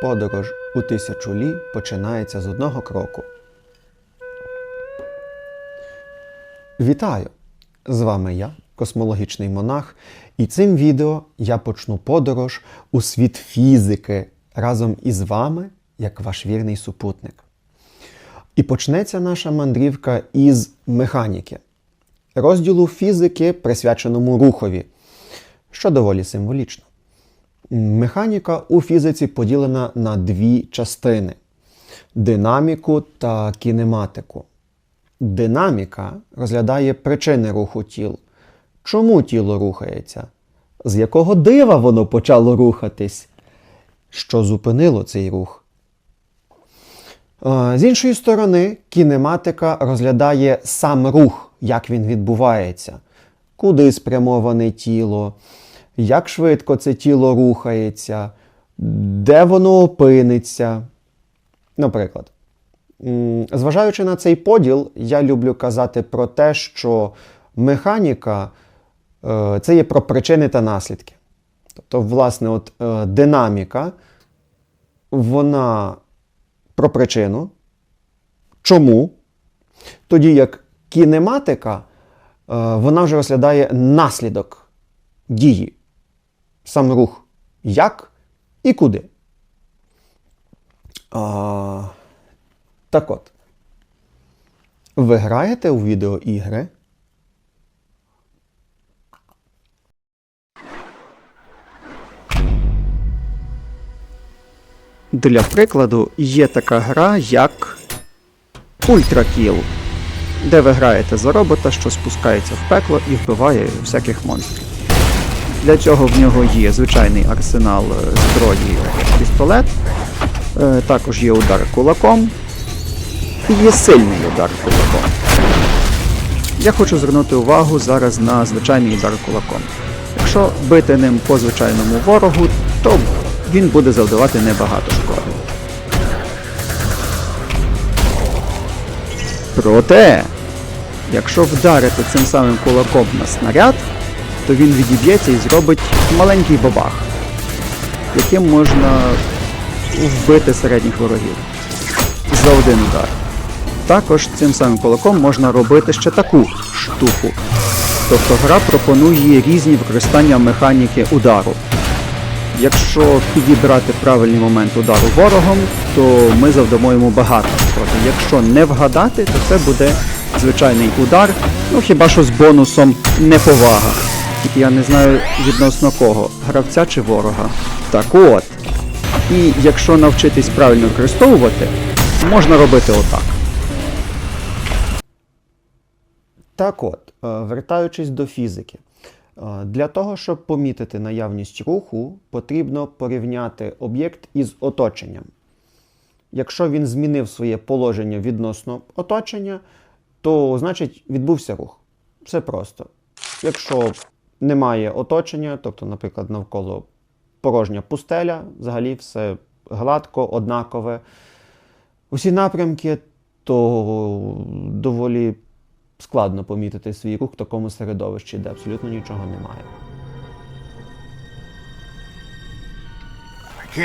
Подорож у тисячу лі починається з одного кроку. Вітаю! З вами я, космологічний монах, і цим відео я почну подорож у світ фізики разом із вами, як ваш вірний супутник. І почнеться наша мандрівка із механіки, розділу фізики, присвяченому рухові, що доволі символічно. Механіка у фізиці поділена на дві частини: динаміку та кінематику. Динаміка розглядає причини руху тіл. Чому тіло рухається? З якого дива воно почало рухатись? Що зупинило цей рух? Е, З іншої сторони, кінематика розглядає сам рух, як він відбувається, куди спрямоване тіло, як швидко це тіло рухається, де воно опиниться. Наприклад, зважаючи на цей поділ, я люблю казати про те, що механіка е, це є про причини та наслідки. Тобто, власне, от, е, динаміка, вона про причину. Чому? Тоді як кінематика, е, вона вже розглядає наслідок дії, сам рух. Як і куди. А, так от. Ви граєте у відеоігри? Для прикладу, є така гра, як Kill, де ви граєте за робота, що спускається в пекло і вбиває всяких монстрів. Для цього в нього є звичайний арсенал е, зброї пістолет, е, також є удар кулаком і є сильний удар кулаком. Я хочу звернути увагу зараз на звичайний удар кулаком. Якщо бити ним по звичайному ворогу, то він буде завдавати небагато шкоди. Проте, якщо вдарити цим самим кулаком на снаряд, то він відіб'ється і зробить маленький бабах, яким можна вбити середніх ворогів за один удар. Також цим самим кулаком можна робити ще таку штуку. Тобто гра пропонує різні використання механіки удару. Якщо підібрати правильний момент удару ворогом, то ми завдамо йому багато шкоди. Якщо не вгадати, то це буде звичайний удар, ну хіба що з бонусом неповага. Я не знаю відносно кого, гравця чи ворога. Так от. І якщо навчитись правильно використовувати, можна робити отак. Так от, е, вертаючись до фізики, е, для того, щоб помітити наявність руху, потрібно порівняти об'єкт із оточенням. Якщо він змінив своє положення відносно оточення, то значить відбувся рух. Все просто. Якщо немає оточення, тобто, наприклад, навколо порожня пустеля, взагалі все гладко, однакове, усі напрямки, то доволі складно помітити свій рух в такому середовищі, де абсолютно нічого немає.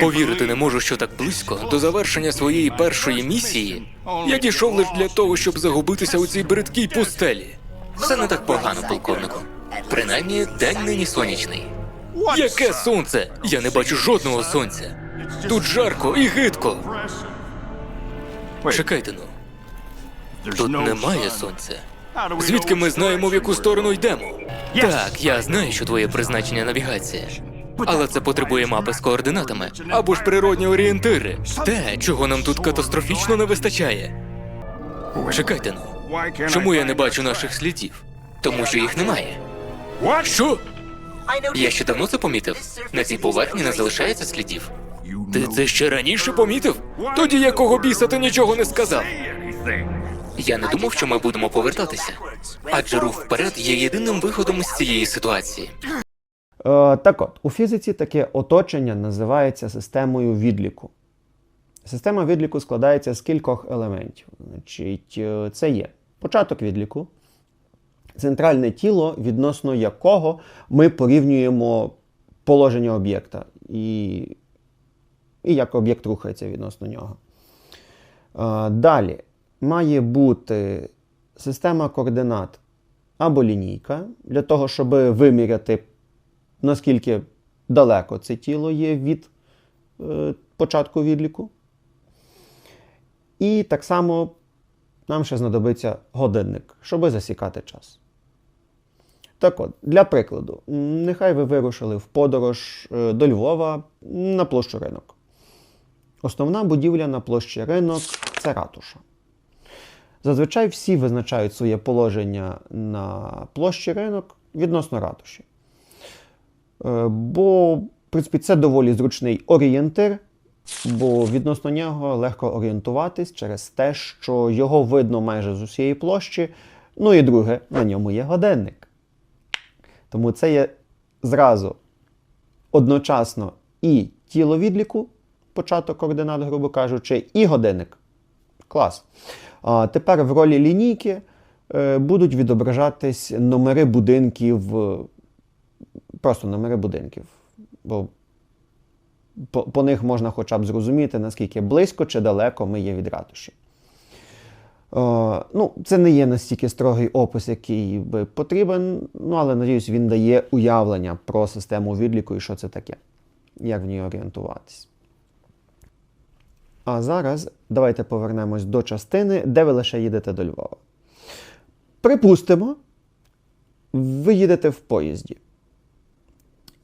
Повірити не можу, що так близько до завершення своєї першої місії я дійшов лише для того, щоб загубитися у цій бридкій пустелі. Все не так погано, полковнику. Принаймні, день нині сонячний. Яке сонце? Я не бачу жодного сонця. Тут жарко і гидко. Чекайте ну. Тут немає сонця. Звідки ми знаємо, в яку сторону йдемо? Так, я знаю, що твоє призначення навігація. Але це потребує мапи з координатами або ж природні орієнтири. Те, чого нам тут катастрофічно не вистачає. Чекайте ну. Чому я не бачу наших слідів? Тому що їх немає. Що? Я ще давно це помітив. На цій поверхні не залишається слідів. Ти це ще раніше помітив? Тоді якого біса ти нічого не сказав? Я не думав, що ми будемо повертатися. Адже рух вперед є єдиним виходом з цієї ситуації. Е, так от, у фізиці таке оточення називається системою відліку. Система відліку складається з кількох елементів. Значить, е, це є початок відліку, центральне тіло, відносно якого ми порівнюємо положення об'єкта. І і як об'єкт рухається відносно нього. Далі має бути система координат або лінійка для того, щоб виміряти, наскільки далеко це тіло є від е, початку відліку. І так само нам ще знадобиться годинник, щоб засікати час. Так от, для прикладу, нехай ви вирушили в подорож е, до Львова на площу ринок. Основна будівля на площі ринок це ратуша. Зазвичай всі визначають своє положення на площі ринок відносно ратуші. Е, Бо, в принципі, це доволі зручний орієнтир, бо відносно нього легко орієнтуватись через те, що його видно майже з усієї площі. Ну і друге, на ньому є годинник. Тому це є зразу одночасно і тіло відліку, початок координат, грубо кажучи, і годинник. Клас. А тепер в ролі лінійки е, будуть відображатись номери будинків, е, просто номери будинків. Бо по, по них можна хоча б зрозуміти, наскільки близько чи далеко ми є від ратуші. Е, ну, це не є настільки строгий опис, який би потрібен, ну, але надіюсь, він дає уявлення про систему відліку і що це таке, як в ній орієнтуватись. А зараз давайте повернемось до частини, де ви лише їдете до Львова. Припустимо, ви їдете в поїзді.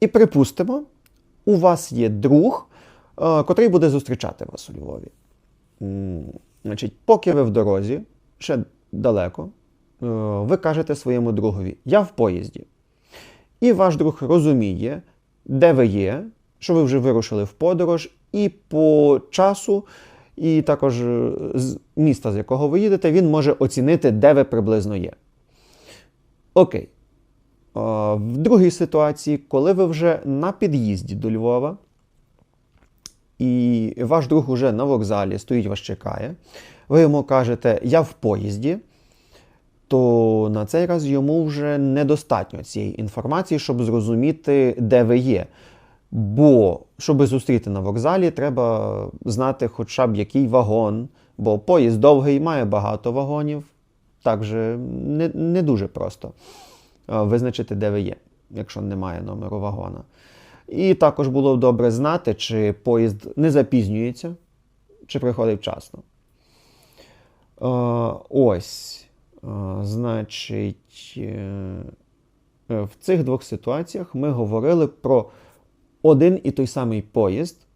І припустимо, у вас є друг, е, котрий буде зустрічати вас у Львові. Значить, поки ви в дорозі, ще далеко, е, ви кажете своєму другові: Я в поїзді. І ваш друг розуміє, де ви є, що ви вже вирушили в подорож, і по часу, і також е, з міста, з якого ви їдете, він може оцінити, де ви приблизно є. Окей. В другій ситуації, коли ви вже на під'їзді до Львова, і ваш друг уже на вокзалі стоїть, вас чекає, ви йому кажете, я в поїзді, то на цей раз йому вже недостатньо цієї інформації, щоб зрозуміти, де ви є. Бо, щоб зустріти на вокзалі, треба знати хоча б який вагон, бо поїзд довгий має багато вагонів. Так же не, не дуже просто визначити, де ви є, якщо немає номеру вагона. І також було б добре знати, чи поїзд не запізнюється, чи приходить вчасно. Е, ось, е, значить, е, в цих двох ситуаціях ми говорили про один і той самий поїзд.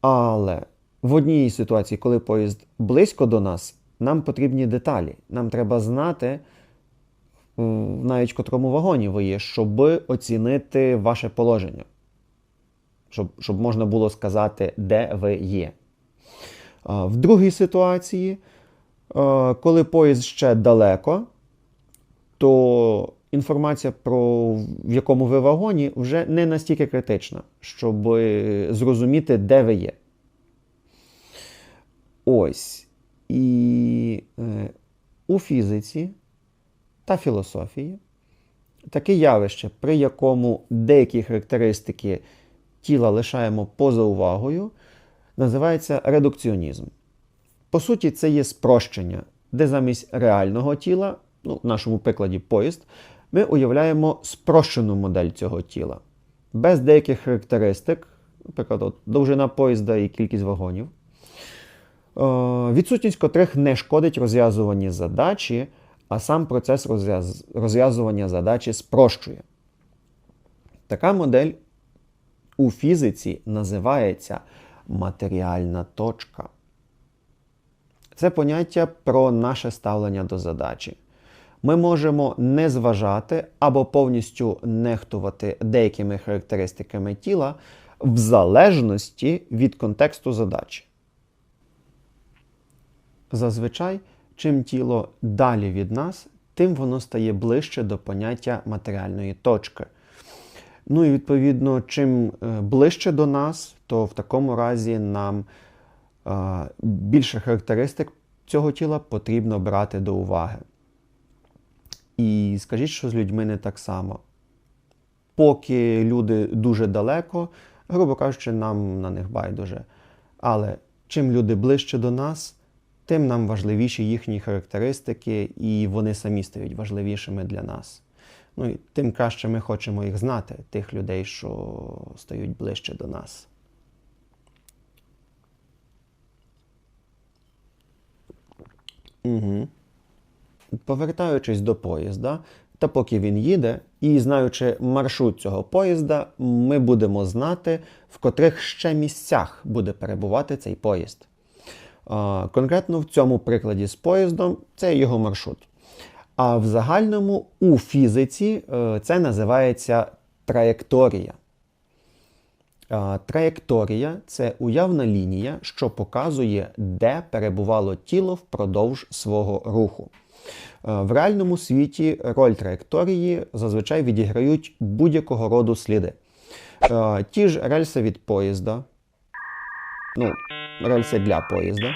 Але в одній ситуації, коли поїзд близько до нас, нам потрібні деталі. Нам треба знати, навіть в котрому вагоні ви є, щоб оцінити ваше положення. Щоб, щоб можна було сказати, де ви є. В другій ситуації, е, коли поїзд ще далеко, то інформація про в якому ви вагоні вже не настільки критична, щоб зрозуміти, де ви є. Ось. І е, у фізиці та філософії. Таке явище, при якому деякі характеристики тіла лишаємо поза увагою, називається редукціонізм. По суті, це є спрощення, де замість реального тіла, ну, в нашому прикладі поїзд, ми уявляємо спрощену модель цього тіла, без деяких характеристик, наприклад, от, довжина поїзда і кількість вагонів, е, відсутність котрих не шкодить розв'язуванні задачі, а сам процес розв'яз- розв'язування задачі спрощує. Така модель у фізиці називається матеріальна точка. Це поняття про наше ставлення до задачі. Ми можемо не зважати або повністю нехтувати деякими характеристиками тіла в залежності від контексту задачі. Зазвичай, чим тіло далі від нас, тим воно стає ближче до поняття матеріальної точки. Ну і відповідно, чим е, ближче до нас, то в такому разі нам е, більше характеристик цього тіла потрібно брати до уваги. І скажіть, що з людьми не так само. Поки люди дуже далеко, грубо кажучи, нам на них байдуже. Але чим люди ближче до нас, тим нам важливіші їхні характеристики, і вони самі стають важливішими для нас. Ну і тим краще ми хочемо їх знати, тих людей, що стають ближче до нас. Угу. Повертаючись до поїзда, та поки він їде, і знаючи маршрут цього поїзда, ми будемо знати, в котрих ще місцях буде перебувати цей поїзд. Конкретно в цьому прикладі з поїздом це його маршрут. А в загальному у фізиці е, це називається траєкторія. Траєкторія це уявна лінія, що показує, де перебувало тіло впродовж свого руху. Е, В реальному світі роль траєкторії зазвичай відіграють будь-якого роду сліди. Е, Ті ж рельси від поїзда, ну, рельси для поїзда,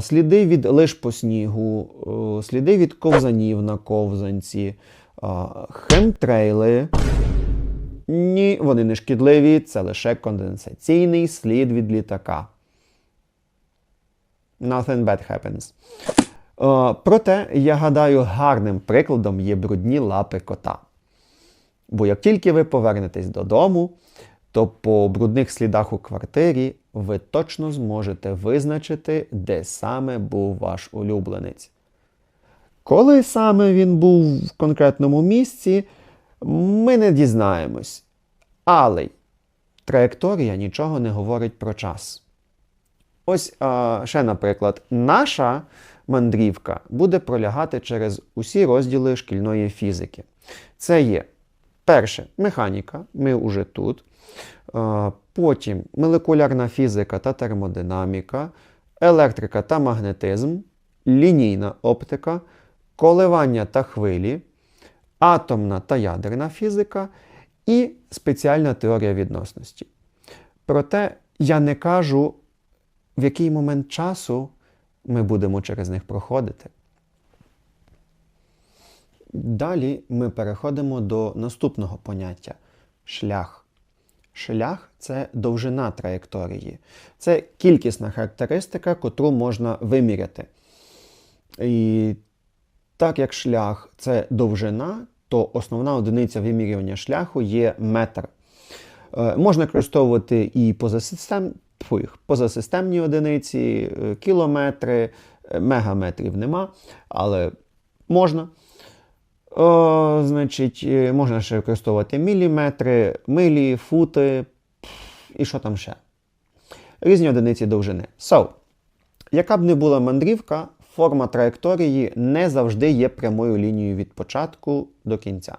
сліди від лиж по снігу, е, сліди від ковзанів на ковзанці, хемтрейли. Ні, вони не шкідливі, це лише конденсаційний слід від літака. Nothing bad happens. Проте, я гадаю, гарним прикладом є брудні лапи кота. Бо як тільки ви повернетесь додому, то по брудних слідах у квартирі ви точно зможете визначити, де саме був ваш улюбленець. Коли саме він був в конкретному місці, ми не дізнаємось. Але траєкторія нічого не говорить про час. Ось а, ще, наприклад, наша мандрівка буде пролягати через усі розділи шкільної фізики. Це є перше механіка, ми вже тут. А, Потім молекулярна фізика та термодинаміка, електрика та магнетизм, лінійна оптика, коливання та хвилі, атомна та ядерна фізика і спеціальна теорія відносності. Проте я не кажу, в який момент часу ми будемо через них проходити. Далі ми переходимо до наступного поняття шлях. Шлях це довжина траєкторії. Це кількісна характеристика, котру можна виміряти. І так як шлях це довжина, то основна одиниця вимірювання шляху є метр. Е, Можна використовувати і позасистем, позасистемні одиниці, е, кілометри, е, мегаметрів нема, але можна. О, значить, е, можна ще використовувати міліметри, милі, фути і що там ще. Різні одиниці довжини. So, яка б не була мандрівка, форма траєкторії не завжди є прямою лінією від початку до кінця.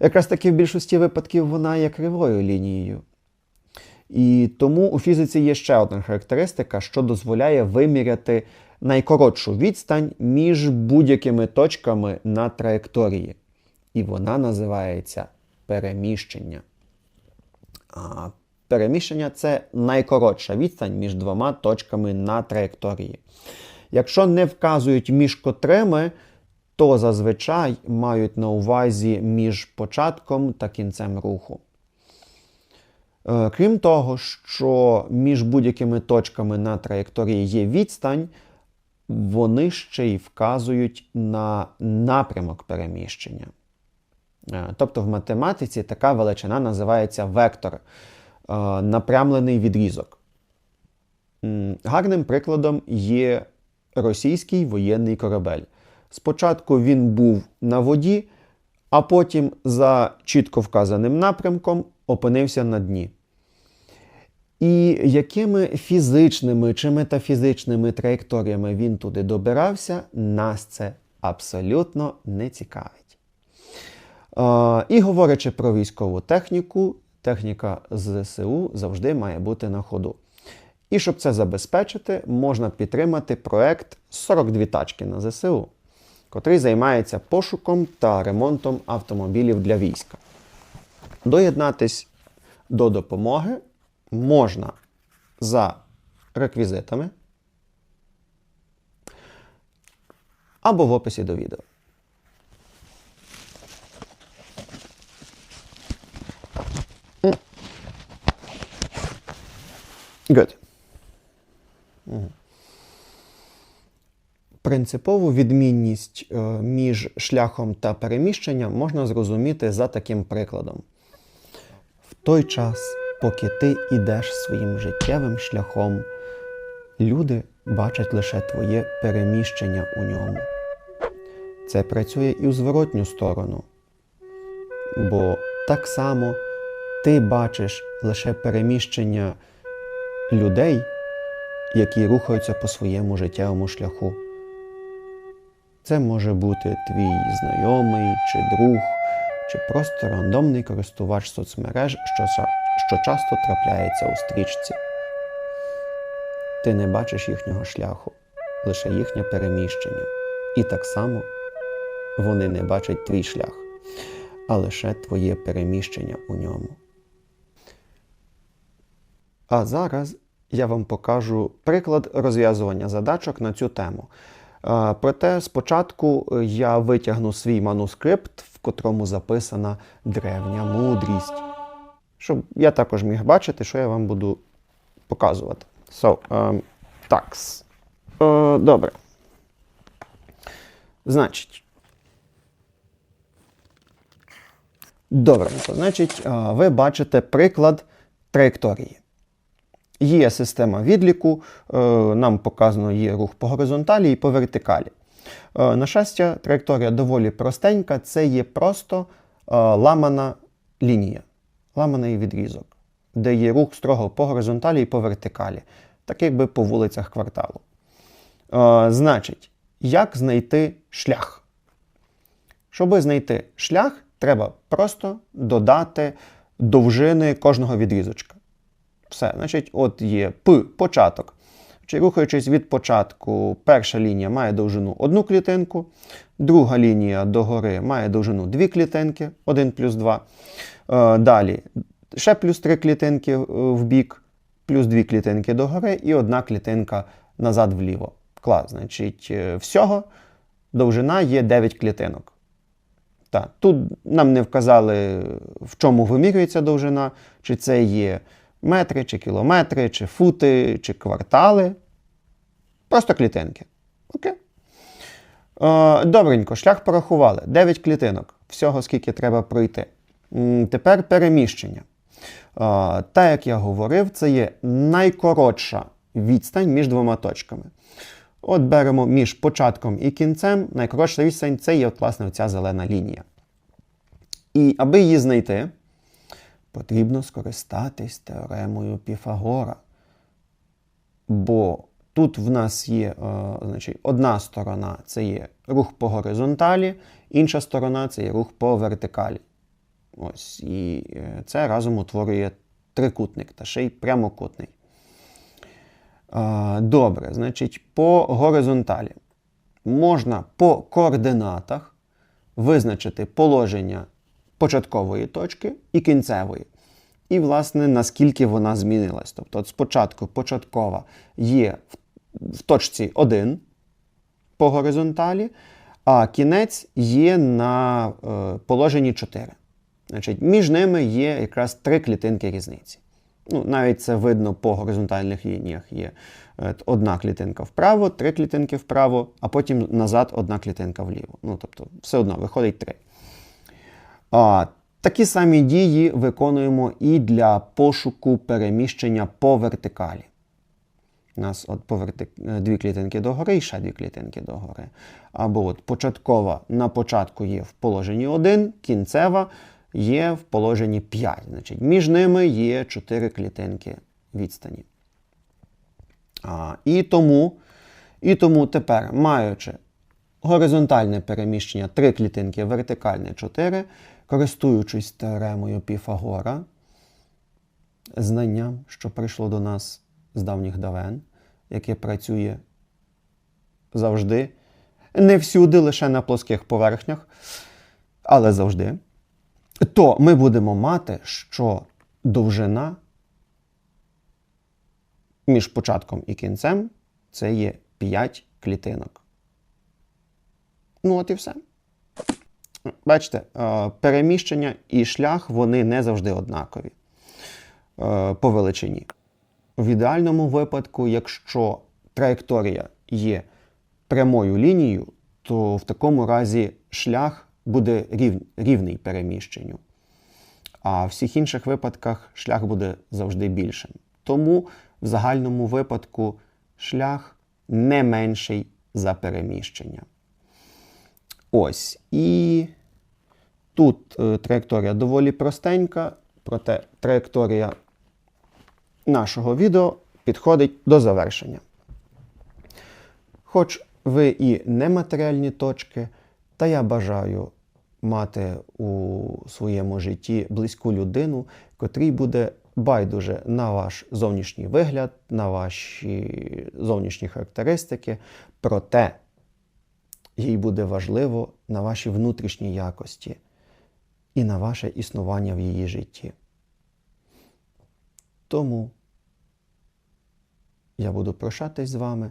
Якраз таки в більшості випадків вона є кривою лінією. І тому у фізиці є ще одна характеристика, що дозволяє виміряти найкоротшу відстань між будь-якими точками на траєкторії. І вона називається переміщення. А переміщення це найкоротша відстань між двома точками на траєкторії. Якщо не вказують між котрими, то зазвичай мають на увазі між початком та кінцем руху. Е, Крім того, що між будь-якими точками на траєкторії є відстань, вони ще й вказують на напрямок переміщення. Е, Тобто в математиці така величина називається вектор, е, напрямлений відрізок. Гарним прикладом є російський воєнний корабель. Спочатку він був на воді, а потім за чітко вказаним напрямком опинився на дні. І якими фізичними чи метафізичними траєкторіями він туди добирався, нас це абсолютно не цікавить. Е, І говорячи про військову техніку, техніка ЗСУ завжди має бути на ходу. І щоб це забезпечити, можна підтримати проект 42 тачки на ЗСУ, котрий займається пошуком та ремонтом автомобілів для війська. Доєднатись до допомоги можна за реквізитами або в описі до відео. Good. Принципову відмінність е, між шляхом та переміщенням можна зрозуміти за таким прикладом. В той час, поки ти йдеш своїм життєвим шляхом, люди бачать лише твоє переміщення у ньому. Це працює і в зворотню сторону. Бо так само ти бачиш лише переміщення людей, які рухаються по своєму життєвому шляху. Це може бути твій знайомий чи друг, чи просто рандомний користувач соцмереж, що, що часто трапляється у стрічці. Ти не бачиш їхнього шляху, лише їхнє переміщення. І так само вони не бачать твій шлях, а лише твоє переміщення у ньому. А зараз я вам покажу приклад розв'язування задачок на цю тему. Проте спочатку е, я витягну свій манускрипт, в котрому записана древня мудрість, щоб я також міг бачити, що я вам буду показувати. So, um, такс. Е, добре. Значить. Добренько. Значить, е, ви бачите приклад траєкторії. Є система відліку, е, нам показано є рух по горизонталі і по вертикалі. Е, На щастя, траєкторія доволі простенька, це є просто ламана лінія, ламаний відрізок, де є рух строго по горизонталі і по вертикалі, так якби по вулицях кварталу. Е, Значить, як знайти шлях? Щоб знайти шлях, треба просто додати довжини кожного відрізочка. Все, значить, от є П початок. Чи рухаючись від початку, перша лінія має довжину одну клітинку, друга лінія догори має довжину дві клітинки, 1 плюс 2. Е, далі ще плюс три клітинки е, в бік, плюс дві клітинки догори і одна клітинка назад вліво. Клас. Значить, е, всього довжина є 9 клітинок. Так, тут нам не вказали, в чому вимірюється довжина, чи це є метри, чи кілометри, чи фути, чи квартали. Просто клітинки. Окей. Добренько, шлях порахували. 9 клітинок. Всього скільки треба пройти. Тепер переміщення. Та, як я говорив, це є найкоротша відстань між двома точками. От беремо між початком і кінцем, найкоротша відстань це є, от, власне, ця зелена лінія. І аби її знайти, потрібно скористатись теоремою Піфагора. Бо тут в нас є е, значить, одна сторона це є рух по горизонталі, інша сторона це є рух по вертикалі. Ось, і е, це разом утворює трикутник та ще й прямокутний. Добре, значить, по горизонталі можна по координатах визначити положення початкової точки і кінцевої. І, власне, наскільки вона змінилась. Тобто, от спочатку початкова є в точці 1 по горизонталі, а кінець є на е, положенні 4. Значить, між ними є якраз три клітинки різниці. Ну, навіть це видно по горизонтальних лініях. Є е, одна клітинка вправо, три клітинки вправо, а потім назад одна клітинка вліво. Ну, тобто, все одно виходить три. А, такі самі дії виконуємо і для пошуку переміщення по вертикалі. У нас от по вертик... е, дві клітинки догори і ще дві клітинки догори. Або от початкова на початку є в положенні 1, кінцева є в положенні 5. Значить, між ними є 4 клітинки відстані. А, і, тому, і тому тепер, маючи горизонтальне переміщення 3 клітинки, вертикальне 4, користуючись теоремою Піфагора, знанням, що прийшло до нас з давніх давен, яке працює завжди, не всюди, лише на плоских поверхнях, але завжди, то ми будемо мати, що довжина між початком і кінцем це є 5 клітинок. Ну, от і все. Бачите, е, переміщення і шлях вони не завжди однакові е, по величині. В ідеальному випадку, якщо траєкторія є прямою лінією, то в такому разі шлях буде рів, рівний переміщенню. А в всіх інших випадках шлях буде завжди більшим. Тому в загальному випадку шлях не менший за переміщення. Ось. І тут е, траєкторія доволі простенька, проте траєкторія нашого відео підходить до завершення. Хоч ви і нематеріальні точки, та я бажаю мати у своєму житті близьку людину, котрій буде байдуже на ваш зовнішній вигляд, на ваші зовнішні характеристики, проте їй буде важливо на ваші внутрішні якості і на ваше існування в її житті. Тому я буду прощатись з вами.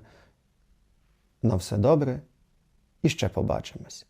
На все добре і ще побачимось.